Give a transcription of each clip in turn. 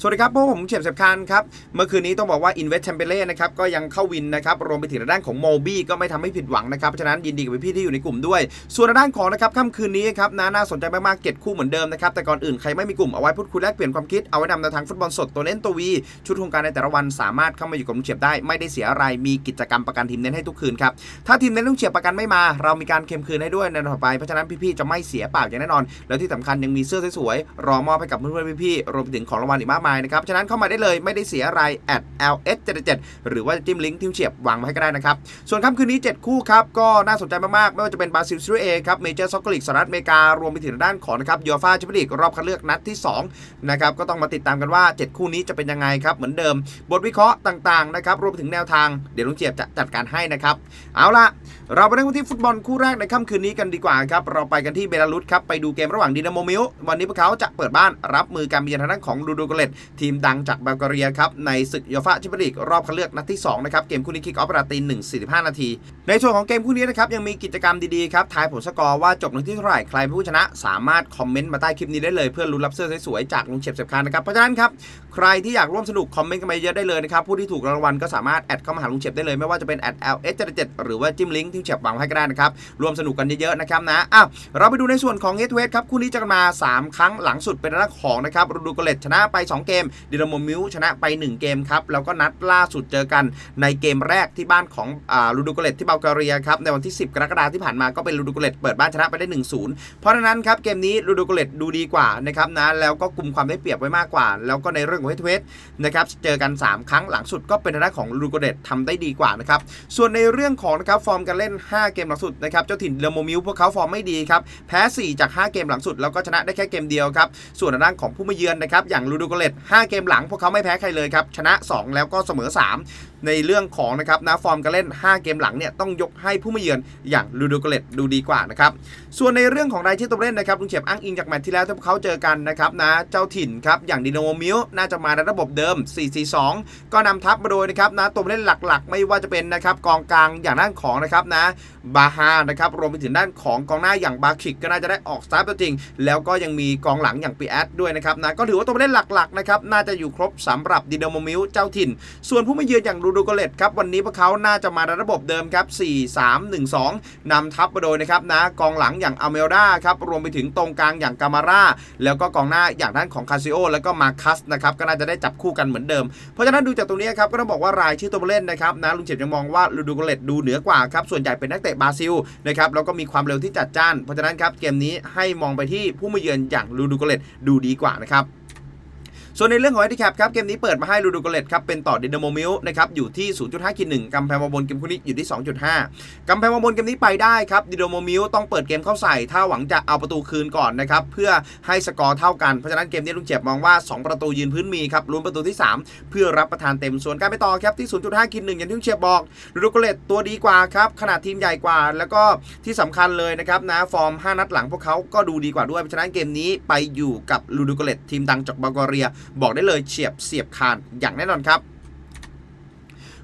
สวัสดีครับพวกผมเฉียบเสพคานครับ เมื่อคืนนี้ต้องบอกว่า Invest c h a m p e r l e นะครับก็ยังเข้าวินนะครับรวมไปถึงด้านของโมบี้ก็ไม่ทำให้ผิดหวังนะครับ เพราะฉะนั้นยินดีกับพี่ๆที่อยู่ในกลุ่มด้วย ส่วนด้านของนะครับค่ำคืนนี้ครับน่าน่าสนใจมากๆเก็ตคู่เหมือนเดิมนะครับ แต่ก่อนอื่นใครไม่มีกลุ่มเอาไว้พูดคุยแลกเปลี่ยนความคิดเอาไว้นำแนวทางฟุตบอลสดตัวเน้นตัววี ชุดโครงการในแต่ละวันสามารถเข้ามาอยู่กับลุงเฉียบได้ไม่ได้เสียอะไรมีกิจกรรมประกันทีมเน้นให้ทุกคืนครับถ้าทีมเน้นลุงเฉียบประกันไม่มา เรามีการเค็มคืนให้ด้วยในต่อไปเพราะฉะนั้นพี่ๆจะไม่เสียเปล่าอย่างแน่นอน แล้วที่สำคัญยังมีเสื้อสวยๆรอมอบให้กับเพื่อนๆพี่ๆรวมไปถึงของรางวัลอีกมากมายนะครับ ฉะนั้นเข้ามาได้เลยไม่ได้เสียอะไร at ls 77หรือว่าจิ้มลิงก์ที่เฉียบวางมาให้ก็ได้นะครับ ส่วนค่ำคืนนี้ 7 คู่ครับ ก็น่าสนใจมาก ๆ ไม่ว่าจะเป็นบราซิลซีรีเอครับ เมเจอร์ซ็อกเกอร์ลีกสหรัฐอเมริการวมไปถึงด้านของนะครับยูฟ่าแชมเปี้ยนลีกรอบคัดเลือกนัดที่2นะครับก็ต้องมาติดตามกันว่า 7 คู่นี้จะเป็นยังไงครับเหมือนเดิม บทวิเคราะห์ต่าง ๆ นะครับรวมถึงแนวทางเดี๋ยวลุงเจียบจะจัดการให้นะครับเอาล่ะเราไปเริ่มกันที่ฟุตบอลคู่แรกในค่ำคืนนี้กันดีกว่าครับเราไปกันที่เบลารุสครับไปดูเกมระหว่างดินาโมมิลวันนี้พวกเขาจะเปิดบ้านรับมือการเยือนทางด้านของลูโดโกเลตทีมดังจากบัลแกเรียครับในศึกยูฟ่าแชมเปี้ยนลีกรอบคัดเลือกนัดที่2นะครับเกมคู่นี้คิกออฟเวลาตีหนึ่งสี่สิบห้านาที ในส่วนของเกมคู่นี้นะครับยังมีกิจกรรมดีๆครับทายผลสกอร์ว่าจบในที่เท่าไหร่ใครเป็นผู้ชนะ สามารถคอมเมนต์มาใต้คลิปนี้ได้เลยเพื่อลุ้นรับเสื้อสวยๆจากลุงเฉียบเสียบคานนะครับเพราะฉะนั้นครับใครที่อยากร่วมสนุกคอมเมนต์กันมาเยอะได้เลยนะครับผู้ที่ถูกรางวัลก็สามารถแอดเข้ามาหาลุงเฉียบได้เลยไม่ว่าจะเป็นแอด l s 7 7หรือว่าจิ้มลิงก์ที่เฉียบวางให้ก็ได้นะครับรวมสนุกกันเยอะๆนะครับนะอ้าวเราไปดูในส่วนของเฮดเวทครับคู่นี้จะมา 3 ครั้งหลังสุดเป็นด้านของนะครับรูดูโกเลตชนะไป 2เกมดินาโมมิวชนะไป 1 เกมครับ แล้วก็นัดล่าสุดเจอกันในเกมแรกที่บ้านของลูดูโกเลตที่เบลกเรียครับ ในวันที่ 10 กรกฎาคมที่ผ่านมาก็เป็นลูดูโกเลตเปิดบ้านชนะไปได้ 1-0 เพราะฉะนั้นครับเกมนี้ลูดูโกเลตดูดีกว่านะครับนะแล้วก็กลุ่มความได้เปรียบไว้มากกว่า แล้วก็ในเรื่องของเฮดเวทนะครับเจอกัน 3 ครั้งหลังสุดก็เป็นทางด้านของลูดูโกเลตทำได้ดีกว่านะครับส่วนในเรื่องของนะครับฟอร์มการเล่น 5 เกมหลังสุดนะครับเจ้าถิ่นเดโมมิวพวกเขาฟอร์มไม่ดีครับแพ้ 4 จาก 5 เกมหลังสุดแล้วก็ชนะได้แค่เกมเดียวครับส่วนทางด้านของผู้มาเยือนนะครับอย่างลูดูโกเลต5 เกมหลังพวกเขาไม่แพ้ใครเลยครับ ชนะ 2 แล้วก็เสมอ 3 ในเรื่องของนะครับนะฟอร์มการเล่น 5 เกมหลังเนี่ยต้องยกให้ผู้มาเยือนอย่างลูดูโกเลตดูดีกว่านะครับ ส่วนในเรื่องของรายชื่อตัวเล่นนะครับลุงเฉียบอ้างอิงจากแมตช์ที่แล้วที่พวกเขาเจอกันนะครับนะเจ้าถิ่นครับอย่างดิโนโมมิลน่าจะมาในระบบเดิม 4-4-2 ก็นำทัพมาโดยนะครับนะตัวเล่นหลักๆ ไม่ว่าจะเป็นนะครับกองกลางอย่างด้านของนะครับนะบาฮานะครับรวมไปถึงด้านของกองหน้าอย่างบาคิกก็น่าจะได้ออกสตาร์ทตัวจริง แล้วก็ยังมีกองหลังอย่างปีแอดด้วยนะครับนะก็ถือว่าตัวเล่นหลักๆนะครับน่าจะอยู่ครบสำหรับดินโมมิลเจ้าถิ่น ส่วนผู้มาเยือนอย่างรูดูโกเลตครับวันนี้พวกเขาน่าจะมาในระบบเดิมครับ4-3-1-2นำทัพมาโดยนะครับนะกองหลังอย่างอเมลดาครับรวมไปถึงตรงกลางอย่างกามาร่าแล้วก็กองหน้าอย่างด้านของคาซิโอแล้วก็มาคัสนะครับก็น่าจะได้จับคู่กันเหมือนเดิม เพราะฉะนั้นดูจากตรงนี้ครับก็ต้องบอกว่ารายชื่อตัวผู้เล่นนะครับนะลุงเฉียบยังมองว่าลูดูโกเลตดูเหนือกว่าครับส่วนใหญ่เป็นนักเตะบราซิลนะครับแล้วก็มีความเร็วที่จัดจ้าน เพราะฉะนั้นครับเกมนี้ให้มองไปที่ผู้มาเยือนอย่างลูดูโกเลตดูดีกว่านะครับ ส่วนในเรื่องของ h อ n ิแคปครับเกมนี้เปิดมาให้ลูดูโกเลตครับเป็นต่อดินาโมมิลนะครับอยู่ที่ 0.5คิด1กำแพงมาบนเกมคู่นี้อยู่ที่ 2.5กำแพงมาบนเกมนี้ไปได้ครับดินาโมมิลต้องเปิดเกมเข้าใส่ถ้าหวังจะเอาประตูคืนก่อนนะครับเพื่อให้สกอร์เท่ากันเพราะฉะนั้นเกมนี้ลุงเจ็บมองว่า 2 ประตูยืนพื้นมีครับลุ้นประตูที่ 3 เพื่อรับประทานเต็มส่วนการไปต่อครับที่ 0.5คิด1อย่างที่ลุงเจ็บบอกลูดูโกเลตตัวดีกว่าครับขนาดทีมใหญ่กว่า แล้วก็ที่สำคัญเลยนะครับนะฟอร์ม 5 นัดหลังพวกเขาก็ดูดีกว่าด้วยเพราะฉะนั้นเกมนี้ไปอยู่กับลูดูโกเลตทีมดังจากบัลกเรียบอกได้เลยเฉียบเสียบคานอย่างแน่นอนครับ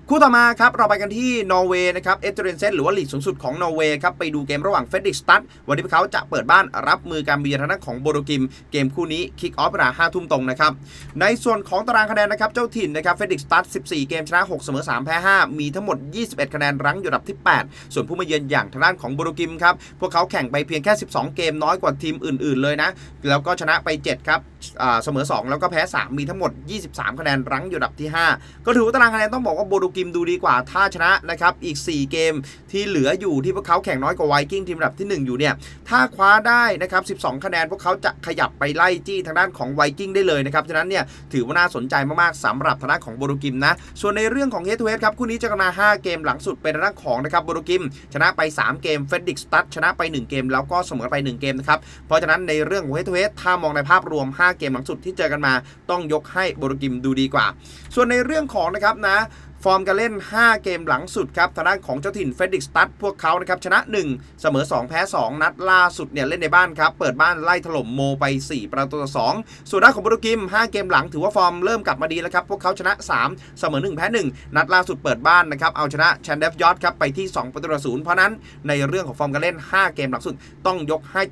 คู่ต่อมาครับเราไปกันที่นอร์เวย์นะครับเอเจเรนเซนหรือว่าลีกสูงสุดของนอร์เวย์ครับไปดูเกมระหว่างเฟดดิกสตัดวันนี้พวกเขาจะเปิดบ้านรับมือการเบียร์ทางด้านของโบโดกิม เกมคู่นี้คิกออฟเวลาห้าทุ่มตรงนะครับในส่วนของตารางคะแนนนะครับเจ้าถิ่นนะครับเฟดดิกสตัด14 เกมชนะ6เสมอ3แพ้5มีทั้งหมด 21 คะแนนรั้งอยู่อันดับที่ 8 ส่วนผู้มาเยือนอย่างทางด้านของโบโดกิมครับพวกเขาแข่งไปเพียงแค่ 12 เกมน้อยกว่าทีมอื่น ๆเลยนะแล้วก็ชนะไป 7 ครับอ่าเสมอ 2 แล้วก็แพ้ 3 มีทั้งหมด 23 คะแนนรั้งอยู่อันดับที่ 5 ก็ถือว่าตารางคะแนนต้องบอกว่าโบโดกิมดูดีกว่าถ้าชนะนะครับอีก 4 เกมที่เหลืออยู่ที่พวกเขาแข่งน้อยกว่าไวกิ้งทีมอันดับที่ 1 อยู่เนี่ยถ้าคว้าได้นะครับ12 คะแนนพวกเขาจะขยับไปไล่จี้ทางด้านของไวกิ้งได้เลยนะครับฉะนั้นเนี่ยถือว่าน่าสนใจมากๆสำหรับทางด้านของโบโดกิมนะส่วนในเรื่องของเฮดทูเฮดครับคู่นี้จะกันมา 5 เกมหลังสุดเป็นทางด้านของนะครับโบโดกิม ชนะไป 3 เกมเฟดดิกสตัดชนะไป 1 เกม แล้วก็เสมอไป 1 เกมนะครับเพราะฉะนั้นในเรื่องของเฮดทูเฮดถ้ามองในภาพรวม 5 เกมหลังสุดที่เจอกันมา ต้องยกให้โบโดกิมดูดีกว่า ส่วนในเรื่องของนะครับนะ ฟอร์มการเล่น 5 เกมหลังสุดครับทางด้านของเจ้าถิ่นเฟดิกสตัดพวกเขานะครับชนะ 1 เสมอ 2 แพ้ 2 นัดล่าสุดเนี่ยเล่นในบ้านครับ เปิดบ้านไล่ถล่มโมไป 4 ประตูต่อ 2 ส่วนด้านของโปรตุกิม 5 เกมหลังถือว่าฟอร์มเริ่มกลับมาดีแล้วครับ พวกเขาชนะ 3 เสมอ 1 แพ้ 1 นัดล่าสุดเปิดบ้านนะครับเอาชนะแชนเดฟยอดครับไปที่ 2 ประตูต่อศูนย์เพราะนั้นในเรื่องของฟอร์มการเล่น 5 เกมหลังสุดต้องยกให้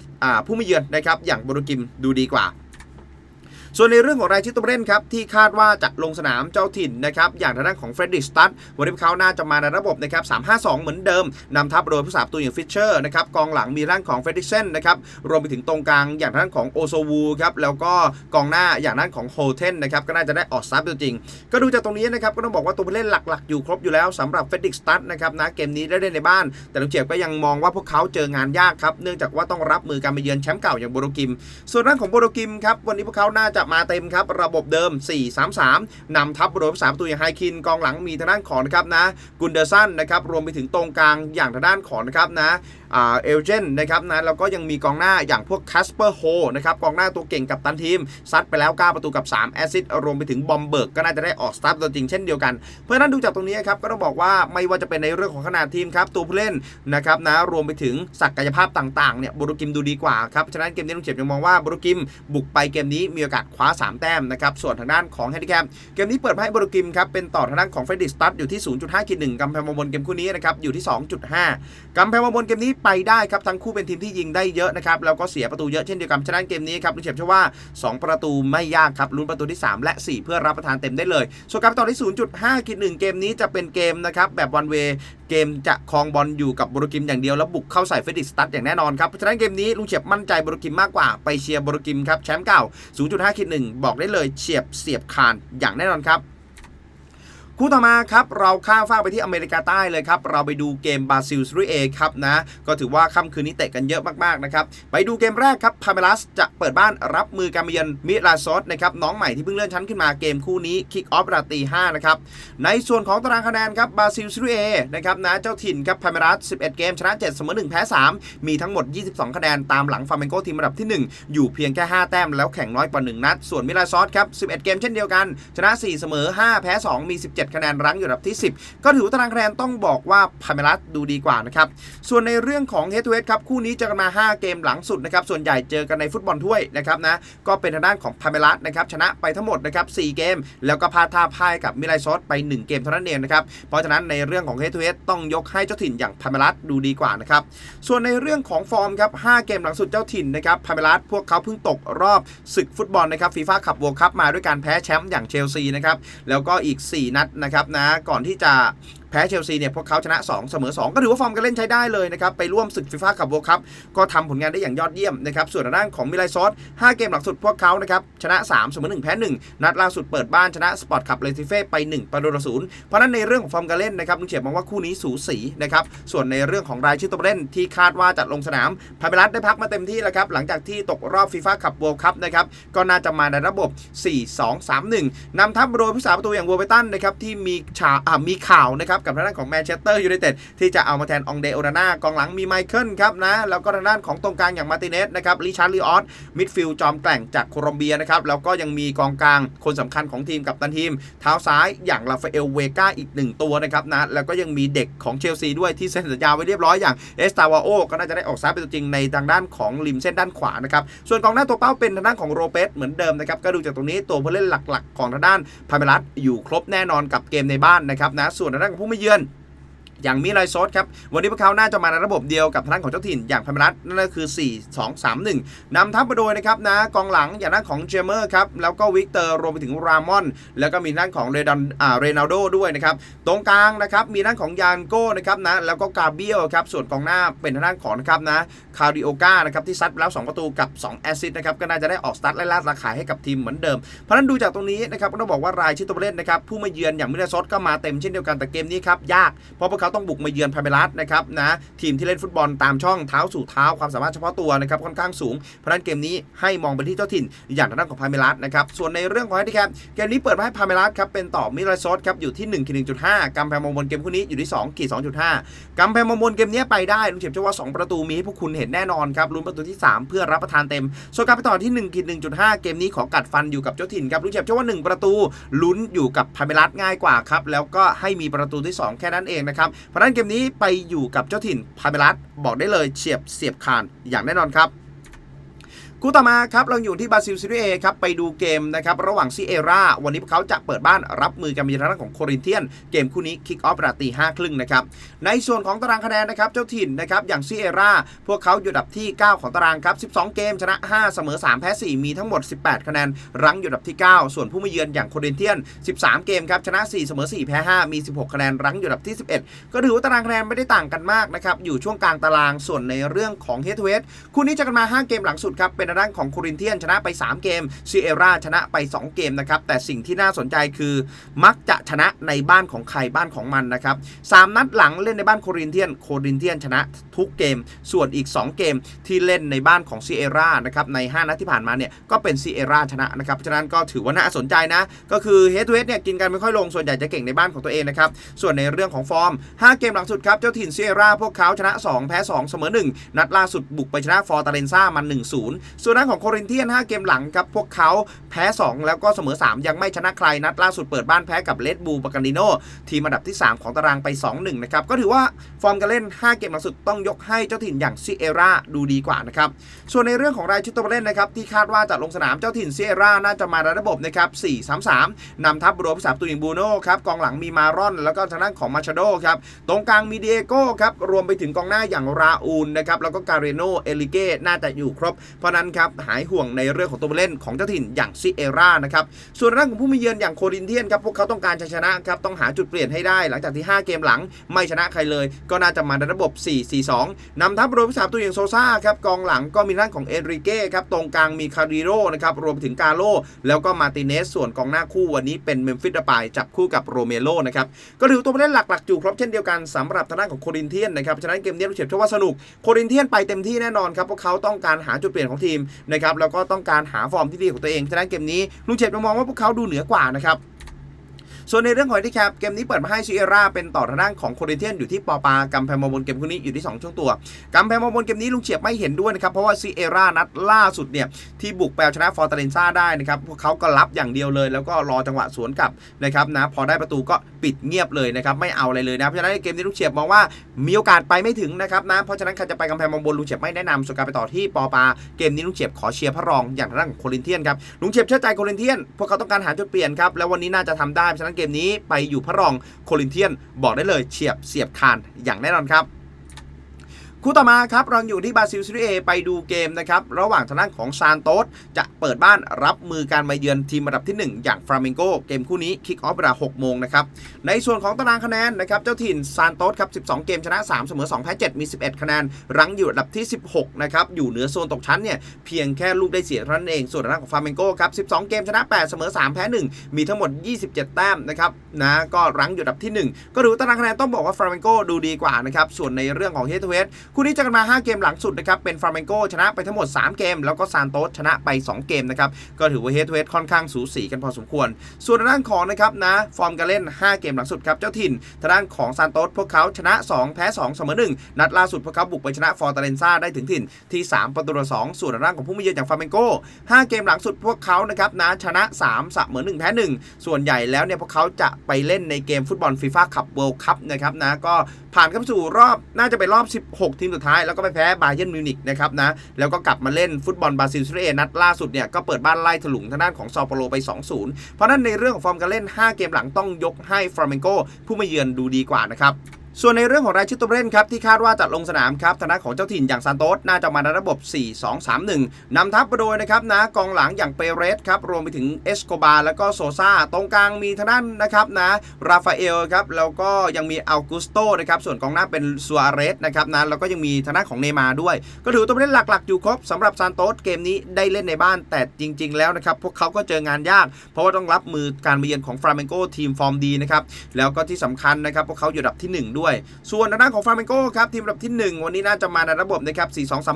ผู้มาเยือนนะครับอย่างโปรตุกิมดูดีกว่า ส่วนในเรื่องของรายชื่อตัวเล่นครับที่คาดว่าจะลงสนามเจ้าถิ่นนะครับอย่างทางด้านของเฟรดดิสตัดวันนี้พวกเขาน่าจะมาในระบบนะครับ352 เหมือนเดิมนำทัพโดยผู้สาประตูอย่างฟิชเชอร์นะครับกองหลังมีร่างของเฟรดดิเซนนะครับรวมไปถึงตรงกลางอย่างทางด้านของโอโซวูครับแล้วก็กองหน้าอย่างด้านของโฮเทนนะครับก็น่าจะได้ออกซับตัวจริง ก็ดูจากตรงนี้นะครับก็ต้องบอกว่าตัวผู้เล่นหลักๆ อยู่ครบอยู่แล้วสำหรับเฟดดิกสตัดนะครับนะเกมนี้ได้เล่นในบ้าน แต่ลุงเจียบก็ยังมองว่าพวกเขาเจองานยากครับเนื่องจากว่าต้องรับมือการไปเยือนแชมป์เก่าอย่างโบโรกิม ส่วนด้านของโบโรกิมครับวันนี้พวกเขาน่าจะมาเต็มครับ ระบบเดิม 4-3-3 นำทัพโดยสาประตูอย่างไฮคินกองหลังมีทางด้านของนะครับนะกุนเดอร์สันนะครับรวมไปถึงตรงกลางอย่างทางด้านของนะครับนะ เอลเจนนะครับนะแล้วก็ยังมีกองหน้าอย่างพวกคัสเปอร์โฮนะครับกองหน้าตัวเก่งกับตันทีม ซัดไปแล้ว 9 ประตูกับ 3 แอซิสต์รวมไปถึงบอมเบิร์กก็น่าจะได้ออกสตาร์ทตัวจริงเช่นเดียวกัน เพราะฉะนั้นดูจากตรงนี้ครับก็ต้องบอกว่าไม่ว่าจะเป็นในเรื่องของขนาดทีมครับตัวผู้เล่นนะครับนะรวมไปถึงศักยภาพต่างๆเนี่ยโบรูกิมดูดีกว่าครับฉะนั้นเกมนี้ลุงเฉียบยังมองว่าโบรูกิมบุกไปเกมนี้มีโอกาสคว้า 3 แต้มนะครับส่วนทางด้านของแฮนดิแคปเกมนี้เปิดมาให้โบรูกิมครับเป็นต่อทางด้านของเฟรดิสตัดอยู่ที่ 0.5กิน1กำแพงมงบนเกมคู่นี้นะครับอยู่ที่ 2.5กำแพงมงบนเกมนี้ไปได้ครับทั้งคู่เป็นทีมที่ยิงได้เยอะนะครับแล้วก็เสียประตูเยอะเช่นเดียวกันฉะนั้นเกมนี้ครับลุงเฉียบเชื่อว่า 2 ประตูไม่ยากครับลุ้นประตูที่ 3 และ 4 เพื่อรับประทานเต็มได้เลยส่วนการต่อที่ 0.5กิน1เกมนี้จะเป็นเกมนะครับแบบวันเวเกมจะครองบอลอยู่กับโบโรกิมอย่างเดียวแล้วบุกเข้าใส่เฟรดิสตัดอย่างแน่นอนครับเพราะฉะนั้นเกมนี้ลุงเฉียบมั่นใจโบโรกิมมากกว่าไปเชียร์โบโรกิมครับแชมป์เก่า 0.5คิด1บอกได้เลยเฉียบเสียบคานอย่างแน่นอนครับ คู่ต่อมาครับเราข้ามฟากไปที่อเมริกาใต้เลยครับเราไปดูเกมบราซิลซีรีเอครับนะก็ถือว่าค่ำคืนนี้เตะกันเยอะมากๆนะครับไปดูเกมแรกครับพาเมลัสจะเปิดบ้านรับมือการมาเยือนมิลาซอสนะครับน้องใหม่ที่เพิ่งเลื่อนชั้นขึ้นมาเกมคู่นี้คิกออฟราตี5นะครับในส่วนของตารางคะแนนครับบราซิลซีรีเอนะครับนะเจ้าถิ่นครับพาเมลัส11 เกมชนะ7เสมอ1แพ้3 มีทั้งหมด 22 คะแนนตามหลังฟาเมนโกทีมอันดับที่ 1 อยู่เพียงแค่5แต้มแล้วแข่งน้อยกว่า1นัดส่วนมิลาซอสครับ11 เกมเช่นเดียวกัน ชนะ 4 เสมอ 5 แพ้ 2 มี 17คะแนนรั้งอยู่อันดับที่ 10 ก็ถือว่าตารางคะแนนต้องบอกว่าพาเมลัสดูดีกว่านะครับ ส่วนในเรื่องของเฮด o ูเฮดครับคู่นี้เจอกันมา 5 เกมหลังสุดนะครับ ส่วนใหญ่เจอกันในฟุตบอลถ้วยนะครับนะ ก็เป็นทางด้านของพาเมลัสนะครับชนะไปทั้งหมดนะครับ 4 เกม แล้วก็พาท่าพ่ายกับมิไลซอสไป 1 เกมเท่านั้นเองนะครับ เพราะฉะนั้นในเรื่องของเฮด o ูเฮดต้องยกให้เจ้าถิ่นอย่างพาเมลัสดูดีกว่านะครับ ส่วนในเรื่องของฟอร์มครับ 5 เกมหลังสุดเจ้าถิ่นนะครับพาเมลัสพวกเขาเพิ่งตกรอบศึกฟุตบอลนะครับฟีฟ่าคัพวอลคัพมาด้วยการแพ้แชมป์อย่างเชลซีนะครับแล้วก็อีก 4 นัดนะครับนะก่อนที่จะ แพ้เชลซีเนี่ยพวกเขาชนะ 2 เสมอ 2 ก็ถือว่าฟอร์มการเล่นใช้ได้เลยนะครับ ไปร่วมศึกฟีฟ่าคัพวอลคัพก็ทำผลงานได้อย่างยอดเยี่ยมนะครับ ส่วนด้านของมิไลซอส 5 เกมหลังสุดพวกเขานะครับชนะ 3 เสมอ 1 แพ้ 1 นัดล่าสุดเปิดบ้านชนะสปอร์ตคัพเลติเฟ่ไป 1 ประตูต่อศูนย์เพราะนั้นในเรื่องของฟอร์มการเล่นนะครับลุงเฉียบมองว่าคู่นี้สูสีนะครับส่วนในเรื่องของรายชื่อตัวเล่นที่คาดว่าจะลงสนามพาเมลัสได้พักมาเต็มที่แล้วครับหลังจากที่ตกรอบฟีฟ่าคัพวอลคัพนะครับก็น่าจะมาในระบบ 4-2-3-1นำทัพโดยผู้สาประตูอย่างวัวเบตันนะครับที่มีชาอ่ามีข่าวนะครับกับทางด้านของแมนเชสเตอร์ยูไนเต็ดที่จะเอามาแทนองเดโอรานากองหลังมีไมเคิลครับนะแล้วก็ทางด้านของตรงกลางอย่างมาร์ติเนสนะครับริชาร์ดลีออสมิดฟิลด์จอมแกล่งจากโคลอมเบียนะครับแล้วก็ยังมีกองกลางคนสำคัญของทีมกับตันทีม เท้าซ้ายอย่างลาฟาเอลเวกาอีกหนึ่งตัวนะครับนะแล้วก็ยังมีเด็กของเชลซีด้วยที่เซ็นสัญญาไว้เรียบร้อยอย่างเอสตาวาโอก็น่าจะได้ออกซ้ายเป็นตัวจริงในทางด้านของริมเส้นด้านขวานะครับส่วนกองหน้าตัวเป้าเป็นทางด้านของโรเปสเหมือนเดิมนะครับก็ดูจากตรงนี้ตัวผู้เล่นหลักๆ ของทางด้านพาเมลัสอยู่ครบแน่นอนกับเกมในบ้านนะครับนะส่วนทางด้านของผู้ไม่เยือน อย่างมิไรโซอสครับ วันนี้พวกเขาน่าจะมาในระบบเดียวกับทางของเจ้าถิ่นอย่างพมรัสนั่นก็คือ 4 2 3 1นำทัพมาโดยนะครับนะกองหลังอย่างด้นของเจเมอร์ครับ แล้วก็วิกเตอร์รวมไปถึงรามอน แล้วก็มีด้านของเรดอนอ่าเรนัลโดด้วยนะครับ ตรงกลางนะครับมีด้านของยานโก้นะครับนะแล้วก็กาเบียลครับส่วนกองหน้าเป็นทางด้านของนะครับนะคาริโอกานะครับที่ซัดไปแล้ว 2 ประตูกับ 2 แอสซิสต์นะครับก็น่าจะได้ออกสตาร์ทไล่ล่าราคาให้กับทีมเหมือนเดิม เพราะนั้นดูจากตรงนี้นะครับก็ต้องบอกว่ารายชื่อตัวเล่นนะครับผู้มาเยือนอย่างมิราซสก็มาเต็มเช่นเดียวกันแต่เกมนี้ครับยากเพราะพวกเขาต้องบุกมาเยือนพาเมรัสนะครับนะทีมที่เล่นฟุตบอลตามช่องเท้าสู่เท้าความสามารถเฉพาะตัวนะครับค่อนข้างสูง เพราะนั้นเกมนี้ให้มองไปที่เจ้าถิ่นอย่างทางด้านของพาเมรัสนะครับส่วนในเรื่องของแฮนดิแคปเกมนี้เปิดมาให้พาเมรัสครับเป็นต่อมิราซอสครับอยู่ที่1ขีด1.5กำแพงมงบนเกมคู่นี้อยู่ที่2ขีด2.5กำแพงมงบนเกมนี้ไปได้ลุงเฉียบเชื่อว่า 2 ประตูมีให้พวกคุณเห็นแน่นอนครับลุ้นประตูที่ 3 เพื่อรับประทานเต็มส่วนการไปต่อที่1ขีด1.5เกมนี้ขอกัดฟันอยู่กับเจ้าถิ่นครับลุงเฉียบเชื่อว่า 1 ประตูลุ้นอยู่กับพาเมรัสง่ายกว่าครับแล้วก็ให้มีประตูที่ 2 แค่นั้นเองนะครับเพราะนั้นเกมนี้ไปอยู่กับเจ้าถิ่นพาเมรัสบอกได้เลยเฉียบเสียบคานอย่างแน่นอนครับ คู่ต่อมาครับเราอยู่ที่บราซิลซีรีส์เอครับไปดูเกมนะครับระหว่างซีเอราวันนี้พวกเขาจะเปิดบ้านรับมือกันในทางด้านของโครินเทียน เกมคู่นี้คิกออฟราตีห้าครึ่งนะครับในส่วนของตารางคะแนนนะครับเจ้าถิ่นนะครับอย่างซีเอราพวกเขาอยู่ดับที่ 9 ของตารางครับ 12 เกมชนะ 5 เสมอ 3 แพ้ 4 มีทั้งหมด 18 คะแนนรั้งอยู่ดับที่ 9 ส่วนผู้มาเยือนอย่างโครินเทียน 13 เกมครับชนะ 4 เสมอ 4 แพ้ 5 มี 16 คะแนนรั้งอยู่ดับที่ 11 ก็ถือว่าตารางคะแนนไม่ได้ต่างกันมากนะครับอยู่ช่วงกลางตารางส่วนในเรื่องของเฮดทูเฮดคู่นี้จะกันมา 5 เกมหลังสุดครับเป็นทางด้านของโครินเทียนชนะไป 3 เกมซีเอราชนะไป 2 เกมนะครับแต่สิ่งที่น่าสนใจคือมักจะชนะในบ้านของใครบ้านของมันนะครับสามนัดหลังเล่นในบ้านโครินเทียนโครินเทียนชนะทุกเกม ส่วนอีก 2 เกมที่เล่นในบ้านของซีเอรานะครับใน 5 นัดที่ผ่านมาเนี่ยก็เป็นซีเอราชนะนะครับเพราะฉะนั้นก็ถือว่าน่าสนใจนะ ก็คือเฮดทูเฮดเนี่ยกินกันไม่ค่อยลงส่วนใหญ่จะเก่งในบ้านของตัวเองนะครับส่วนในเรื่องของฟอร์ม 5 เกมหลังสุดครับเจ้าถิ่นซีเอราพวกเขาชนะ 2 แพ้ 2 เสมอ 1 นัดล่าสุดบุกไปชนะฟอร์ตาเลนซ่ามัน1-0ส่วนด้านของโครินเทียน 5 เกมหลังครับพวกเขาแพ้ 2 แล้วก็เสมอ 3 ยังไม่ชนะใครนัดล่าสุดเปิดบ้านแพ้กับเลดบูปากันดิโนทีมอันดับที่ 3 ของตารางไป 2-1 นะครับ ก็ถือว่าฟอร์มการเล่น 5 เกมหลังสุดต้องยกให้เจ้าถิ่นอย่างซีเอราดูดีกว่านะครับ ส่วนในเรื่องของรายชื่อตัวเล่นนะครับที่คาดว่าจะลงสนามเจ้าถิ่นซีเอราน่าจะมาในระบบนะครับ 4-3-3นำทัพรวมสามตัวอย่างบูโน่ครับกองหลังมีมารอน แล้วก็ทางด้านของมาชาโดครับตรงกลางมีเดียโก้ครับรวมไปถึงกองหน้าอย่างราอูนนะครับแล้วก็การเรโนเอลิเก้น่าจะอยู่ครบเพราะนั้นครับหายห่วงในเรื่องของตัวเล่นของเจ้าถิ่นอย่างซีเอรานะครับส่วนด้านของผู้มีเยือนอย่างโครินเทียนครับพวกเขาต้องการชัยชนะครับต้องหาจุดเปลี่ยนให้ได้ หลังจากที่ 5 เกมหลังไม่ชนะใครเลย ก็น่าจะมาในระบบ 4-4-2 นำทัพรวมสามตัวอย่างโซซ่าครับกองหลังก็มีด้านของเอริเก้ครับตรงกลางมีคาริโรนะครับรวมไปถึงกาโลแล้วก็มาติเนสส่วนกองหน้าคู่วันนี้เป็นเมมฟิสเดปายจับคู่กับโรเมโรนะครับก็ถือตัวผู้เล่นหลักๆอยู่ครบเช่นเดียวกันสำหรับทางด้านของโครินเทียนนะครับฉะนั้นเกมนี้เราเชื่อเชื่อว่าสนุกโครินเทียนไปเต็มที่แน่นอนครับพราะเขาต้องการหาจุดเปลี่ยนของทีมนะครับแล้วก็ต้องการหาฟอร์มที่ดีของตัวเองฉะนั้นเกมนี้ลุงเฉดมองว่าพวกเขาดูเหนือกว่านะครับ ส่วนในเรื่องของที่แคปเกมนี้เปิดมาให้ซีเอราเป็นต่อทางด้านของโคเรเทียนอยู่ที่ปอปากำแพงมบนเกมคู่นี้อยู่ที่ 2 ช่วงตัวกำแพงมบนเกมนี้ลุงเฉียบไม่เห็นด้วยนะครับเพราะว่าซีเอรานัดล่าสุดเนี่ยที่บุกไปเอาชนะฟอร์ตเลนซ่าได้นะครับพวกเขาก็รับอย่างเดียวเลย แล้วก็รอจังหวะสวนกลับนะครับนะพอได้ประตูก็ปิดเงียบเลยนะครับไม่เอาอะไรเลยนะเพราะฉะนั้นเกมนี้ลุงเฉียบมองว่ามีโอกาสไปไม่ถึงนะครับนะเพราะฉะนั้นใครจะไปกำแพงมบนลุงเฉียบไม่แนะนำส่วนการไปต่อที่ปอปาเกมนี้ลุงเฉียบขอเชียร์พระรองอย่างทางด้านของโคลินเทียนครับลุงเฉียบเชื่อใจโคลินเทียนพวกเขาต้องการหาจุดเปลี่ยนครับแล้ววันนี้น่าจะทำได้เพราะฉะนั้นเกมนี้ไปอยู่พระรองโคลินเทียนบอกได้เลยเฉียบเสียบคานอย่างแน่นอนครับ คู่ต่อมาครับเราอยู่ที่บราซิลซีรีเอไปดูเกมนะครับระหว่างทางด้านของซานโตสจะเปิดบ้านรับมือการมาเยือนทีมระดับที่ 1 อย่างฟราเมงโกเกมคู่นี้คิกออฟเวลา6โมงนะครับในส่วนของตารางคะแนนนะครับเจ้าถิ่นซานโตสครับ12 เกมชนะ 3 เสมอ2แพ้7มี 11 คะแนน รั้งอยู่อันดับที่ 16นะครับอยู่เหนือโซนตกชั้นเนี่ยเพียงแค่ลูกได้เสียเท่านั้นเองส่วนทางด้านของฟราเมงโกครับ12 เกมชนะ 8 เสมอ3แพ้1มีทั้งหมด 27 แต้มนะครับนะก็รั้งอยู่อันดับที่ 1 ก็ดูตารางคะแนนต้องบอกว่าฟราเมงโกดูดีกว่านะครับส่วนในเรื่องของเฮดทูเฮดคู่นี้จะกันมา 5 เกมหลังสุดนะครับ เป็นฟราเมงโกชนะไปทั้งหมด 3 เกม แล้วก็ซานโตสชนะไป 2 เกมนะครับ ก็ถือว่าเฮดทูเฮดค่อนข้างสูสีกันพอสมควร ส่วนทางด้านของนะครับนะ ฟอร์มการเล่น 5 เกมหลังสุดครับ เจ้าถิ่นทางด้านของซานโตสพวกเขาชนะ 2 แพ้2เสมอ1นัดล่าสุดพวกเขาบุกไปชนะฟอร์ตาเลนซ่าได้ถึงถิ่นที่ 3 ประตูต่อ2ส่วนทางด้านของผู้มาเยือนอย่างฟราเมงโก5 เกมหลังสุดพวกเขานะครับนะชนะ3เสมอ1แพ้1ส่วนใหญ่แล้วเนี่ยพวกเขาจะไปเล่นในเกมฟุตบอลฟีฟ่าคัพเวิลด์คัพนะครับนะก็ผ่านเข้าสู่รอบน่าจะเป็นรอบ 16ทีมสุดท้ายแล้วก็ไปแพ้บาเยิร์นมิวนิกนะครับนะแล้วก็กลับมาเล่นฟุตบอลบราซิลซีเรียนัดล่าสุดเนี่ยก็เปิดบ้านไล่ถลุงทางด้านของซาโปโลไป 2-0 เพราะนั้นในเรื่องของฟอร์มการเล่น 5 เกมหลังต้องยกให้ฟราเมงโกผู้มาเยือนดูดีกว่านะครับ ส่วนในเรื่องของรายชื่อตัวเล่นครับที่คาดว่าจะลงสนามครับทางด้านของเจ้าถิ่นอย่างซานโตสน่าจะมาในระบบ 4-2-3-1 นำทัพโดยนะครับนะกองหลังอย่างเปเรสครับรวมไปถึงเอสโกบาแล้วก็โซซาตรงกลางมีทางด้านนะครับนะราฟาเอลครับแล้วก็ยังมีอัลกุสโตนะครับส่วนกองหน้าเป็นซัวเรสนะครับนะแล้วก็ยังมีทางด้านของเนมาด้วย ก็ถือตัวเล่นหลักๆ อยู่ครบสำหรับซานโตสเกมนี้ได้เล่นในบ้านแต่จริง ๆ แล้วนะครับพวกเขาก็เจองานยาก เพราะว่าต้องรับมือการมาเยือนของฟราเมงโกทีมฟอร์มดีนะครับแล้วก็ที่สำคัญนะครับพวกเขาอยู่ดับที่ 1ด้วย ส่วนทางด้านของฟาราเมโกครับทีมอันดับที่ 1 วันนี้น่าจะมาในระบบนะครับ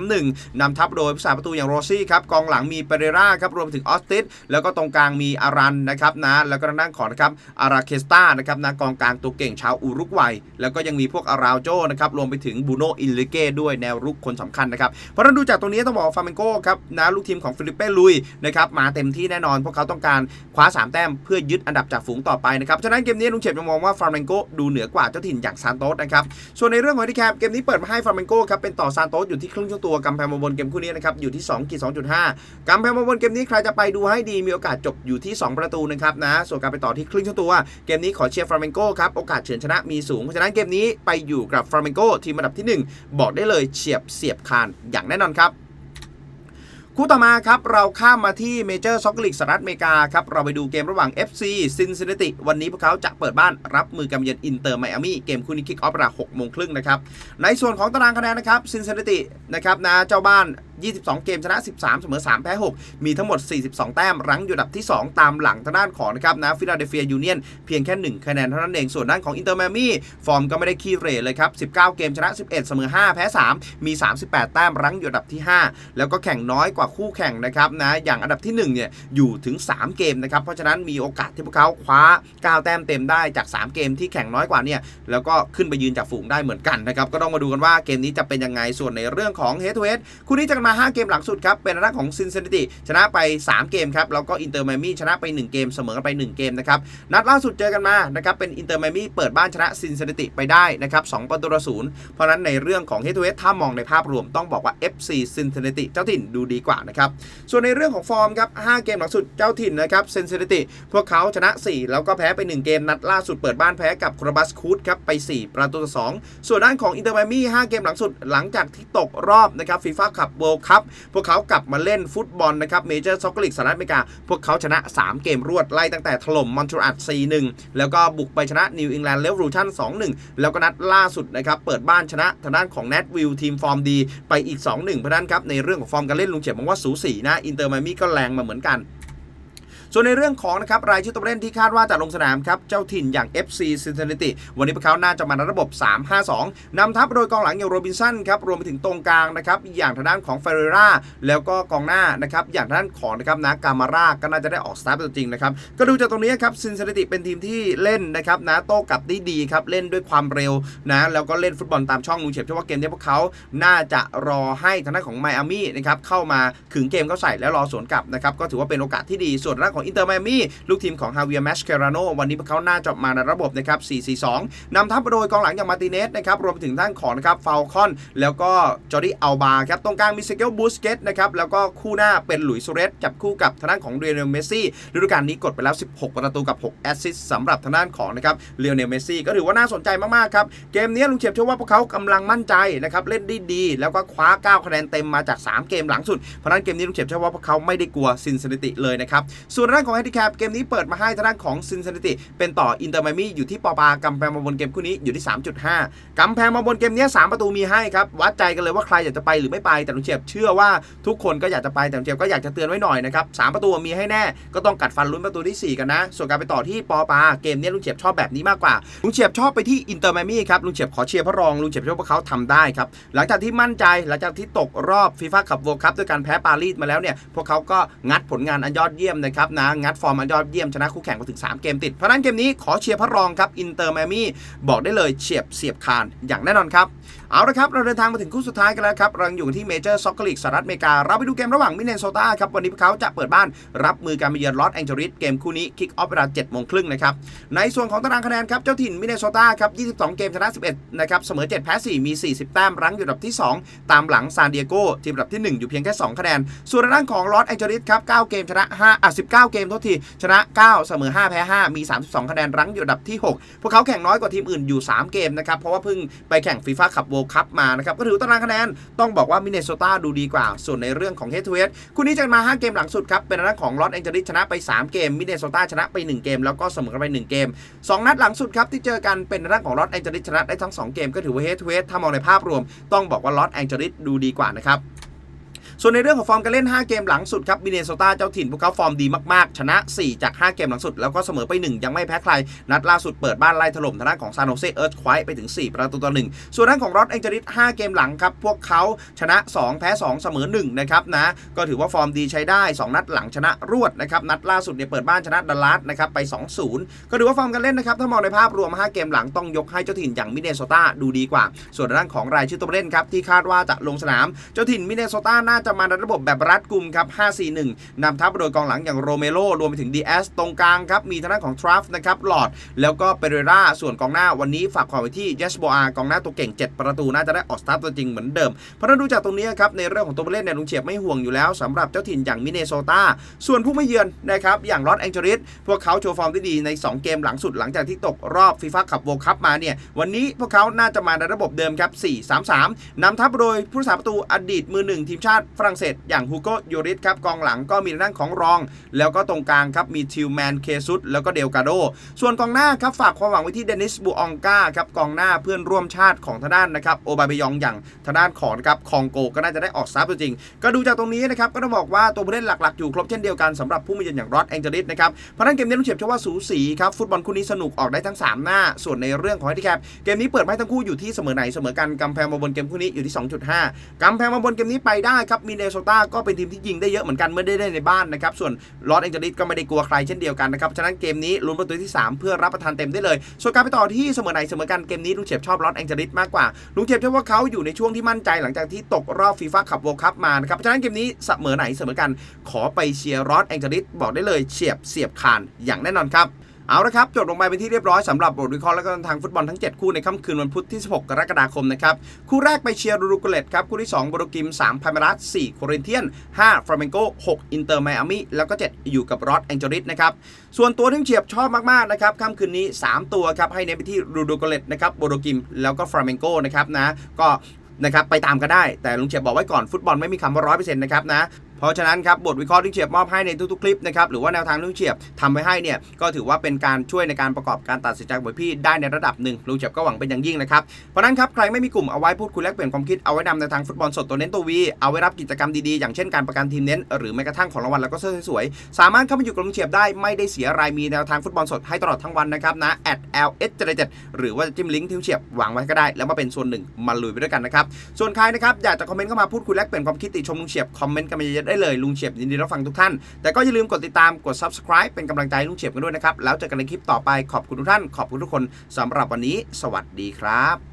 4-2-3-1 นำทัพโดยผู้สาประตูอย่างโรซี่ครับกองหลังมีเปเรราครับรวมถึงออสติสแล้วก็ตรงกลางมีอารันนะครับนะแล้วก็ทางด้านของนะครับอาราเคสตานะครับนะกองกลางตัวเก่งชาวอุรุกวัย แล้วก็ยังมีพวกอาราโจนะครับรวมไปถึงบูโนอินลิเก้ด้วยแนวรุกคนสำคัญนะครับเพราะฉะนั้นดูจากตรงนี้ต้องบอกว่าฟราเมโกครับนะลูกทีมของฟิลิปเป้ลุยนะครับมาเต็มที่แน่นอนพวกเขาต้องการคว้า 3 แต้มเพื่อยึดอันดับจากฝูงต่อไปนะครับฉะนั้นเกมนี้ลุงเฉยบยังมองว่าฟราเมโกดูเหนือกว่าเจ้าถิ่นอย่างซานโตสนะครับส่วนในเรื่องของที่แคปเกมนี้เปิดมาให้ฟลาเมนโกครับเป็นต่อซานโตสอยู่ที่ครึ่งชั่วตัวกำแพงมาบนเกมคู่นี้นะครับอยู่ที่2กีด2.5กำแพงมาบนเกมนี้ใครจะไปดูให้ดีมีโอกาสจบอยู่ที่ 2 ประตูนะครับนะส่วนการไปต่อที่ครึ่งชั่วตัว เกมนี้ขอเชียร์ฟลาเมนโกครับโอกาสเฉือนชนะมีสูงเพราะฉะนั้นเกมนี้ไปอยู่กับฟลาเมนโกทีมอันดับที่ 1 บอกได้เลยเฉียบเสียบคานอย่างแน่นอนครับ คู่ต่อมาครับ เราข้ามมาที่เมเจอร์ซ็อกลีกสหรัฐอเมริกาครับ เราไปดูเกมระหว่าง FC ซินซินเนติ วันนี้พวกเขาจะเปิดบ้านรับมือกับเยือนอินเตอร์ไมอามี่เกมคู่นี้คิกออฟเวลา6โมงครึ่งนะครับ ในส่วนของตารางคะแนนนะครับซินซินนตินะครับนะเจ้าบ้าน22 เกมชนะ 13 เสมอ 3 แพ้ 6 มีทั้งหมด 42 แต้มรั้งอยู่อันดับที่ 2 ตามหลังทางด้านของนะครับนะฟิลาเดลเฟียยูเนียนเพียงแค่ 1 คะแนนเท่านั้นเอง ส่วนด้านของอินเตอร์แมมี่ฟอร์มก็ไม่ได้ขี้เร่เลยครับ 19 เกมชนะ 11 เสมอ 5 แพ้ 3 มี 38 แต้มรั้งอยู่อันดับที่ 5 แล้วก็แข่งน้อยกว่าคู่แข่งนะครับนะอย่างอันดับที่ 1 เนี่ยอยู่ถึง 3 เกมนะครับเพราะฉะนั้นมีโอกาสที่พวกเขาคว้า 9 แต้มเต็มได้จาก 3 เกมที่แข่งน้อยกว่าเนี่ยแล้วก็ขึ้นไปยืนจากฝูงได้เหมือนกันนะครับก็ต้องมาดูกันว่าเกมนี้จะเป็นยังไงส่วนในเรื่องของ head to head คู่นี้จะมา 5 เกมหลังสุดครับ เป็นทางด้าของซิน c นติชนะไป 3 เกมครับ แล้วก็อินเตอร์ i มมี่ชนะไป 1 เกมเสมอกันไป 1 เกมนะครับ นัดล่าสุดเจอกันมานะครับเป็นอินเตอร์ i มมี่เปิดบ้านชนะซิน c นติไปได้นะครับ2ประตูต่อศูนย์เพราะนั้นในเรื่องของเฮ d ทูเ a ถ้ามองในภาพรวมต้องบอกว่า FC ซิน c นติเจ้าถิ่นดูดีกว่านะครับส่วนในเรื่องของฟอร์มครับ5เกมหลังสุดเจ้าถิ่นนะครับซิน c นติพวกเขาชนะ 4 แล้วก็แพ้ไป 1 เกมนัดล่าสุดเปิดบ้านแพ้กับคราบัสคูดครับไป 4 ประตูต่อ2ส่วนด้านของอินเตอร์ i มมี่5เกมหลังสุดหลังจากที่ตกรอบนะครับฟีฟ่าคัพเวิลลคัพพวกเขากลับมาเล่นฟุตบอลนะครับเมเจอร์ซ็อกเกอร์ลีกสหรัฐอเมริกา พวกเขาชนะ 3 เกมรวดไล่ตั้งแต่ถล่มมอนทรัล4-1 แล้วก็บุกไปชนะนิวอิงแลนด์เลฟรูชัน2-1 แล้วก็นัดล่าสุดนะครับเปิดบ้านชนะทางด้านของแนทวิลทีมฟอร์มดีไปอีก 2-1เพราะนั้นครับในเรื่องของฟอร์มการเล่นลุงเฉียบมองว่าสูสีนะอินเตอร์ไมมี่ก็แรงมาเหมือนกัน ส่วนในเรื่องของนะครับรายชื่อตัวเล่นที่คาดว่าจะลงสนามครับเจ้าถิ่นอย่าง FC Cincinnati วันนี้พวกเขาน่าจะมาในระบบ 3-5-2นำทัพโดยกองหลังอย่างโรบินสันครับรวมไปถึงตรงกลางนะครับอย่างทางด้านของเฟเรราแล้วก็กองหน้านะครับอย่างทางด้านของนะครับนะกามาร่าก็น่าจะได้ออกสตาร์ทตัวจริงนะครับก็ดูจากตรงนี้ครับ Cincinnati เป็นทีมที่เล่นนะครับนะโต้กลับได้ดีครับเล่นด้วยความเร็วนะแล้วก็เล่นฟุตบอลตามช่องลุงเฉียบเชื่อว่าเกมนี้พวกเขาน่าจะรอให้ทางด้านของไมอามี่นะครับเข้ามาขึงเกมเข้าใส่แล้วรอสวนกลับนะครับก็ถือว่าเป็นโอกาสที่ดีส่วนด้านของอินเตอร์ไมอามี่ลูกทีมของฮาเวียแมชเคราโนวันนี้พวกเขาหน่าจะมาในระบบนะครับ 4-4-2 นำทัพโดยกองหลังอย่างมาติเนสนะครับ รวมไปถึงด้านของนะครับฟาลคอน แล้วก็จอร์ดี้อัลบาครับ ตรงกลางมีเซเกลบูสเกตนะครับ แล้วก็คู่หน้าเป็นหลุยส์โซเรสจับคู่กับทางด้านของเรียนเมสซี่ฤดูกาลนี้กดไปแล้ว 16 ประตูกับ 6 แอสซิสต์สำหรับทางด้านของนะครับเรียนเมสซี่ก็ถือว่าน่าสนใจมากๆครับเกมนี้ลุงเฉียบเชื่อว่าพวกเขากำลังมั่นใจนะครับเล่นได้ดีแล้วก็คว้า 9 คะแนนเต็มมาจาก 3 เกมหลังสุดเพราะฉะนั้นเกมนี้ลุงเฉียบเชื่อว่าพวกเขาไม่ได้กลัวซินซินติเลยนะครับส่วนด้านของแฮนดิแคปเกมนี้เปิดมาให้ทางด้านของซินซินติเป็นต่ออินเตอร์ไมมี่อยู่ที่ปอปากำแพงมาบนเกมคู่นี้อยู่ที่ 3.5กำแพงมาบนเกมนี้3ประตูมีให้ครับวัดใจกันเลยว่าใครอยากจะไปหรือไม่ไปแต่ลุงเฉียบเชื่อว่าทุกคนก็อยากจะไปแต่ลุงเฉียบก็อยากจะเตือนไว้หน่อยนะครับสามประตูมีให้แน่ก็ต้องกัดฟันลุ้นประตูที่ 4 กันนะ ส่วนการไปต่อที่ปอปาเกมนี้ลุงเฉียบชอบแบบนี้มากกว่าลุงเฉียบชอบไปที่อินเตอร์ไมมี่ครับลุงเฉียบขอเชียร์พระรองลุงเฉียบเชื่อว่าเขาทำได้ครับหลังจากที่มั่นใจหลังจากที่ตกรอบฟีฟ่าคัพเวิลด์คัพด้วยการแพ้ปารีสมาแล้วเนี่ยพวกเขาก็งัดผลงานอันยอดเยี่ยมนะครับนะ งัดฟอร์มยอดเยี่ยมชนะคู่แข่งมาถึง 3 เกมติด เพราะนั้นเกมนี้ขอเชียร์พระรองครับอินเตอร์ไมมี่บอกได้เลยเฉียบเสียบคานอย่างแน่นอนครับเอาละครับ เราเดินทางมาถึงคู่สุดท้ายกันแล้วครับเราอยู่ที่เมเจอร์ซ็อกเกอร์ลีกสหรัฐอเมริกา เราไปดูเกมระหว่างมิเนโซตาครับ วันนี้พวกเขาจะเปิดบ้านรับมือการมาเยือนลอสแองเจลิสเกมคู่นี้คิกออฟเวลา7โมงครึ่งนะครับ ในส่วนของตารางคะแนนครับ เจ้าถิ่นมิเนโซตาครับ 22 เกมชนะ 11 นะครับ เสมอ 7 แพ้ 4 มี 40 แต้ม รั้งอยู่อันดับที่ 2 ตามหลังซานดิเอโกทีมอันดับที่ 1 อยู่เพียงแค่ 2 คะแนน ส่วนทางด้านของลอสแองเจลิสครับ 9 เกมชนะ5อะ9 เกมโทษทีชนะ 9 เสมอ 5 แพ้ 5 มี 32 คะแนนรั้งอยู่อันดับที่ 6 พวกเขาแข่งน้อยกว่าทีมอื่นอยู่ 3 เกมนะครับ เพราะว่าเพิ่งไปแข่งฟีฟ่าคัพเวิลคัพมานะครับ ก็ถือว่าตารางคะแนนต้องบอกว่ามินเนโซตาดูดีกว่า ส่วนในเรื่องของเฮดทูเฮดคู่นี้จะมา 5 เกมหลังสุดครับ เป็นทางด้านของลอสแองเจลิสชนะไป 3 เกมมินเนโซตาชนะไป 1 เกม แล้วก็เสมอกันไป 1 เกม 2 นัดหลังสุดครับที่เจอกันเป็นทางด้านของลอสแองเจลิสชนะได้ทั้ง 2 เกมก็ถือว่าเฮดทูเฮดถ้ามองในภาพรวม ต้องบอกว่าลอสแองเจลิสดูดีกว่านะครับ ส่วนในเรื่องของฟอร์มการเล่น 5 เกมหลังสุดครับมินเนโซตาเจ้าถิ่นพวกเขาฟอร์มดีมากๆ ชนะ 4 จาก 5 เกมหลังสุด แล้วก็เสมอไป 1 ยังไม่แพ้ใคร นัดล่าสุดเปิดบ้านไล่ถล่มทางด้านของซานโฮเซเอิร์ธควายไปถึง 4 ประตูต่อ1ส่วนด้านของรอสแองเจลิส5เกมหลังครับพวกเขาชนะ 2 แพ้ 2 เสมอ1นะครับนะก็ถือว่าฟอร์มดีใช้ได้ 2 นัดหลังชนะรวดนะครับนัดล่าสุดเนี่ยเปิดบ้านชนะดัลลัสนะครับไป 2-0 ก็ถือว่าฟอร์มการเล่นนะครับถ้ามองในภาพรวม 5 เกมหลังต้องยกให้เจ้าถิ่นอย่างมินเนโซตาดูดีกว่า ส่วนด้านของรายชื่อตัวเล่นครับที่คาดว่าจะลงสนามเจ้าถิ่นมินเนโซตาน่าจะมาในระบบแบบรัดกุมครับ 5-4-1 นำทัพโดยกองหลังอย่างโรเมโรรวมไปถึงดีเอสตรงกลางครับ มีทางด้านของทรัฟนะครับหลอด แล้วก็เปเรราส่วนกองหน้าวันนี้ฝากความไว้ที่เยสโบอากองหน้าตัวเก่ง 7 ประตูน่าจะได้ออกสตาร์ทตัวจริงเหมือนเดิม เพราะฉะนั้นดูจากตรงนี้ครับในเรื่องของตัวผู้เล่นเนี่ยลุงเฉียบไม่ห่วงอยู่แล้วสำหรับเจ้าถิ่นอย่างมิเนโซตาส่วนผู้ไม่เยือนนะครับอย่างลอสแองเจลิสพวกเขาโชว์ฟอร์มได้ดีใน 2 เกมหลังสุดหลังจากที่ตกรอบฟีฟ่าคัพโวคัพมาเนี่ยวันนี้พวกเขาน่าจะมาในระบบเดิมครับ4-3-3นำทัพโดยผู้รักษาประตูอดีตมือหนึ่งทีมชาติฝรั่งเศสอย่างฮูโกโยริสครับกองหลังก็มีทางด้านของรอง แล้วก็ตรงกลางครับมีทิวแมนเคซุสแล้วก็เดลกาโด ส่วนกองหน้าครับฝากความหวังไว้ที่เดนิสบูอองกาครับกองหน้าเพื่อนร่วมชาติของทางด้านนะครับโอบาเบยองอย่างทางด้านของครับคองโกก็น่าจะได้ออกซับตัวจริง ก็ดูจากตรงนี้นะครับก็ต้องบอกว่าตัวผู้เล่นหลักๆอยู่ครบเช่นเดียวกันสำหรับผู้มาเยือนอย่างรอดแองเจลิสนะครับเพราะนั้นเกมนี้ต้องเฉียบเชื่อว่าสูสีครับฟุตบอลคู่นี้สนุกออกได้ทั้ง 3 หน้า ส่วนในเรื่องของแฮนดิแคปเกมนี้เปิดให้ทั้งคู่อยู่ที่เสมอไหนเสมอกันกำแพงมาบนเกมคู่นี้อยู่ที่ 2.5กำแพงมาบนเกมนี้ไปได้ครับมินเนโซตาก็เป็นทีมที่ยิงได้เยอะเหมือนกันเมื่อได้เล่นในบ้านนะครับ ส่วนลอสแองเจลิสก็ไม่ได้กลัวใครเช่นเดียวกันนะครับ ฉะนั้นเกมนี้ลุ้นประตูที่ 3 เพื่อรับประทานเต็มได้เลย ส่วนการไปต่อที่เสมอไหนเสมอกันเกมนี้ลุงเฉียบชอบลอสแองเจลิสมากกว่าลุงเฉียบเชื่อว่าเขาอยู่ในช่วงที่มั่นใจหลังจากที่ตกรอบฟีฟ่าคัพโวคัพมานะครับ ฉะนั้นเกมนี้เสมอไหนเสมอกันขอไปเชียร์ลอสแองเจลิสบอกได้เลยเฉียบเสียบคานอย่างแน่นอนครับ เอาละครับจบลงไปเป็นที่เรียบร้อยสำหรับบทวิเคราะห์และก็ทางฟุตบอลทั้ง 7 คู่ในค่ำคืนวันพุธที่ 16 กรกฎาคมนะครับ คู่แรกไปเชียร์รูรุกุเลตครับคู่ที่2โบโรกิม 3พาเมรัส4โคเรนเทียน 5ฟราเมนโก 6 อินเตอร์ไมอามี่แล้วก็ 7 อยู่กับรอดแองเจลิสนะครับ ส่วนตัวที่เฉียบชอบมาก ๆ นะครับค่ำคืนนี้ 3 ตัวครับให้เน้นไปที่รูรุกุเลตนะครับโบโรกิมแล้วก็ฟราเมนโกนะครับนะก็นะครับไปตามก็ได้แต่ลุงเฉียบบอกไว้ก่อนฟุตบอลไม่มีคำว่าร้อยเปอร์เซ็นต์นะครับนะ ราะฉะนั้นครับบทวิเคราะห์ที่เฉียบมอบให้ในทุกๆคลิปนะครับหรือว่าแนวทางที่ลุงเฉียบทำไว้ให้เนี่ยก็ถือว่าเป็นการช่วยในการประกอบการตัดสินใจของพี่ได้ในระดับหนึ่งลุงเฉียบก็หวังเป็นอย่างยิ่งนะครับเพราะนั้นครับใครไม่มีกลุ่มเอาไว้พูดคุยแลกเปลี่ยนความคิดเอาไว้นำในทางฟุตบอลสดตัวเน้นตัววีเอาไว้รับกิจกรรมดีๆอย่างเช่นการประกันทีมเน้นหรือแม้กระทั่งของรางวัลแล้วก็เสื้อสวยๆสามารถเข้ามาอยู่กับลุงเฉียบได้ไม่ได้เสียอะไรมีแนวทางฟุตบอลสดให้ตลอดทั้งวันนะครับนะ @ls 7หรือว่าจิ้มลิงก์ที่เฉียบวางไว้ก็ได้ แล้วมาเป็นส่วนหนึ่งมาลุยไปด้วยกันนะครับส่วนใครนะครับอยากจะคอมเมนต์เข้ามาพูดคุยแลกเปลี่ยนความคิดติชมลุงเฉียบคอมเมนต์กันมาเยอะได้เลยลุงเฉียบยินดีรับฟังทุกท่าน แต่ก็อย่าลืมกดติดตามกด subscribe เป็นกำลังใจให้ลุงเฉียบกันด้วยนะครับ แล้วเจอกันในคลิปต่อไปขอบคุณทุกท่าน ขอบคุณทุกคนสำหรับวันนี้ สวัสดีครับ